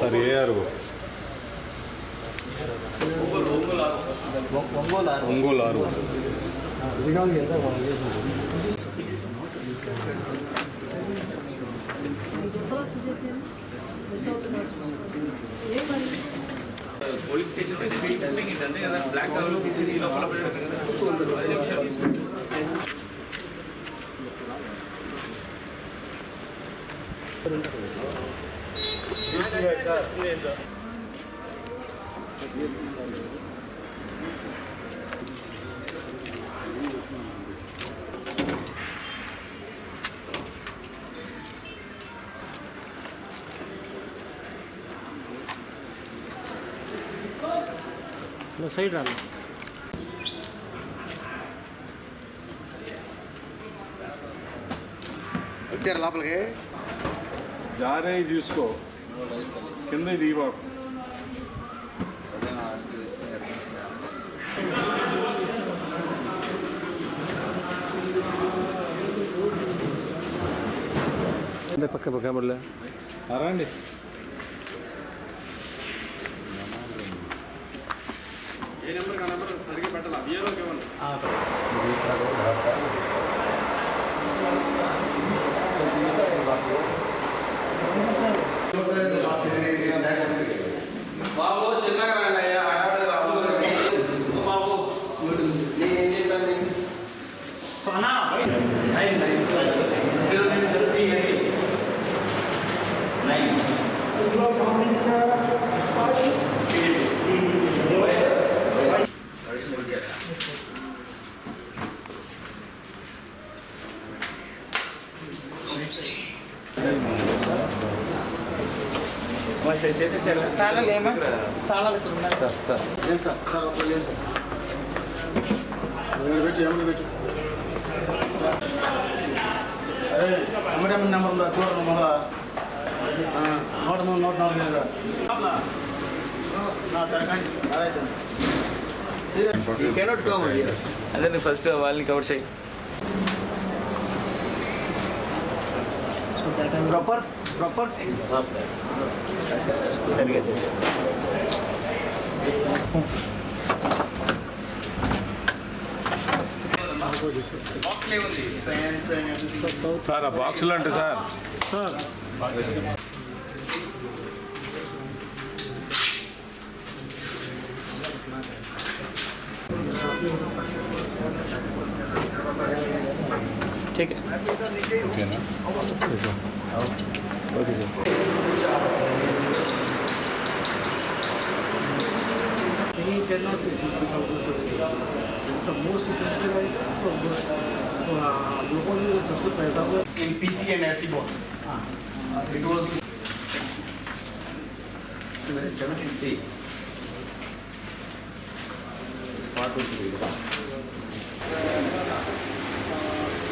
딸이 에아로. 원골라로. 원골라로 police station అయితే రీటర్నింగ్ ఏంటంటే కదా బ్లాక్ కలర్ తీసి ఈ లోపల పెట్టారు కదా ఐదు నిమిషాలు తీసుకుంటాం సైడ్ రాను వచ్చారు లోపలికి జారే చూసుకో కింద దీవా పక్క పక్క మళ్ళీ రండి ఏ నెంబర్ ఆ నెంబర్ సరిగ్గా పెట్టాలి అయ్యేలోకి ఇవ్వండి బాబు చేసేసారు తాళాలు ఏమా తాళాలు ఇక్కడ ఉన్నాయి ఏం సార్ సార్ ఒక ఏం సార్ ఏమైనా పెట్టి ఏమైనా పెట్టి అదే అమ్మడమ్మ నెంబర్ ఉందా చూడండి మొదల నూట మూడు నూట నాలుగు ఐదు సరే కానీ అదే ఫస్ట్ వాళ్ళని కవర్ చేయి ప్రాపర్ ప్రాపర్ సరిగా ఉంది సార్ ఆ బాక్సులు అంటే సార్. ठीक है ओके ना okay In PC and SE board. Ah. It was 17C. It's part of the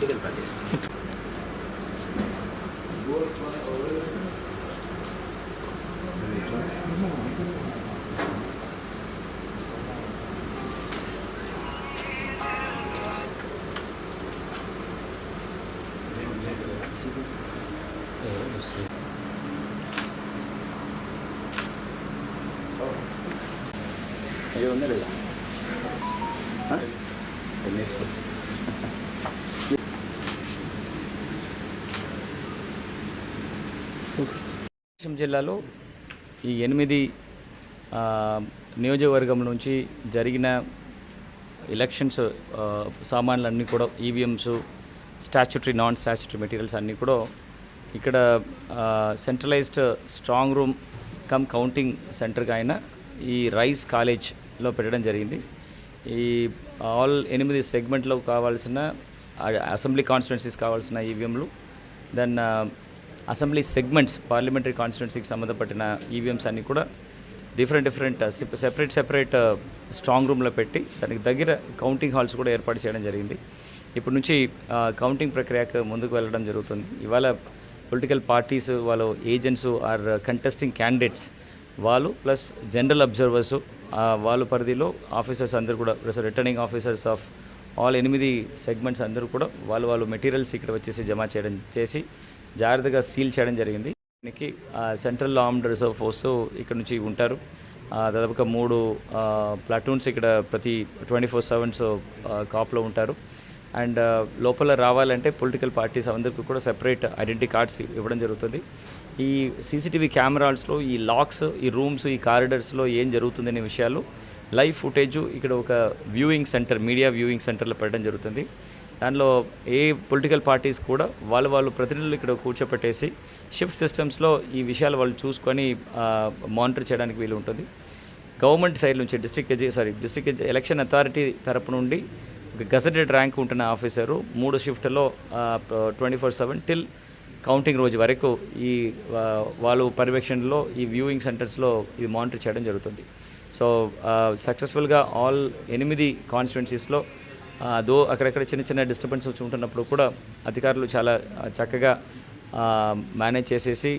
political parties. Ayúdame, le Prakasam జిల్లాలో ఈ ఎనిమిది నియోజకవర్గం నుంచి జరిగిన ఎలక్షన్స్ సామాన్లన్నీ కూడా EVMs statutory non statutory materials అన్నీ కూడా ఇక్కడ centralised strong room cum counting సెంటర్గా అయిన ఈ రైస్ కాలేజ్లో పెట్టడం జరిగింది. ఈ ఆల్ ఎనిమిది సెగ్మెంట్లో కావాల్సిన అసెంబ్లీ కాన్స్టిట్యున్సీస్ కావాల్సిన ఈవీఎంలు దెన్ అసెంబ్లీ సెగ్మెంట్స్ పార్లమెంటరీ కాన్స్టిట్యున్సీకి సంబంధపడిన ఈవీఎంస్ అన్నీ కూడా different different separate separate strong రూమ్లో పెట్టి దానికి దగ్గర కౌంటింగ్ హాల్స్ కూడా ఏర్పాటు చేయడం జరిగింది. ఇప్పటి నుంచి uh, కౌంటింగ్ ప్రక్రియకు ముందుకు వెళ్ళడం జరుగుతుంది. ఇవాళ పొలిటికల్ పార్టీస్ వాళ్ళు ఏజెంట్స్ ఆర్ కంటెస్టింగ్ క్యాండిడేట్స్ వాళ్ళు ప్లస్ జనరల్ అబ్జర్వర్స్ వాళ్ళ పరిధిలో ఆఫీసర్స్ అందరూ కూడా రిటర్నింగ్ ఆఫీసర్స్ ఆఫ్ ఆల్ ఎనిమిది సెగ్మెంట్స్ అందరూ కూడా వాళ్ళు వాళ్ళు మెటీరియల్స్ ఇక్కడ వచ్చేసి జమ చేయడం చేసి జాగ్రత్తగా సీల్ చేయడం జరిగింది. దీనికి సెంట్రల్ ఆర్మ్డ్ రిజర్వ్ ఫోర్స్ ఇక్కడ నుంచి ఉంటారు. దాదాపు దాదాపుగా మూడు ప్లాటూన్స్ ఇక్కడ ప్రతి ట్వంటీ ఫోర్ సెవెన్స్ కాప్లో ఉంటారు. అండ్ లోపల రావాలంటే పొలిటికల్ పార్టీస్ అందరికీ కూడా సెపరేట్ ఐడెంటిటీ కార్డ్స్ ఇవ్వడం జరుగుతుంది. ఈ సీసీటీవీ కెమెరాస్లో ఈ లాక్స్ ఈ రూమ్స్ ఈ కారిడర్స్లో ఏం జరుగుతుంది అనే విషయాలు లైవ్ ఫుటేజ్ ఇక్కడ ఒక వ్యూయింగ్ సెంటర్ మీడియా వ్యూయింగ్ సెంటర్లో పెట్టడం జరుగుతుంది. దానిలో ఏ పొలిటికల్ పార్టీస్ కూడా వాళ్ళు వాళ్ళు ప్రతినిధులు ఇక్కడ కూర్చోపెట్టేసి షిఫ్ట్ సిస్టమ్స్లో ఈ విషయాలు వాళ్ళు చూసుకొని మానిటర్ చేయడానికి వీలు ఉంటుంది. గవర్నమెంట్ సైడ్ నుంచి డిస్ట్రిక్ట్ ఎజి సారీ డిస్ట్రిక్ట్ ఎలక్షన్ అథారిటీ తరపు నుండి ఒక గజెటెడ్ ర్యాంక్ ఉంటున్న ఆఫీసరు మూడు షిఫ్ట్లో twenty four seven till counting రోజు వరకు ఈ వాళ్ళు పర్యవేక్షణలో ఈ వ్యూయింగ్ సెంటర్స్లో ఇది మానిటర్ చేయడం జరుగుతుంది. సో సక్సెస్ఫుల్గా ఆల్ ఎనిమిది కాన్స్టిట్యున్సీస్లో దో అక్కడక్కడ చిన్న చిన్న డిస్టర్బెన్స్ వచ్చి ఉంటున్నప్పుడు కూడా అధికారులు చాలా చక్కగా మేనేజ్ చేసేసి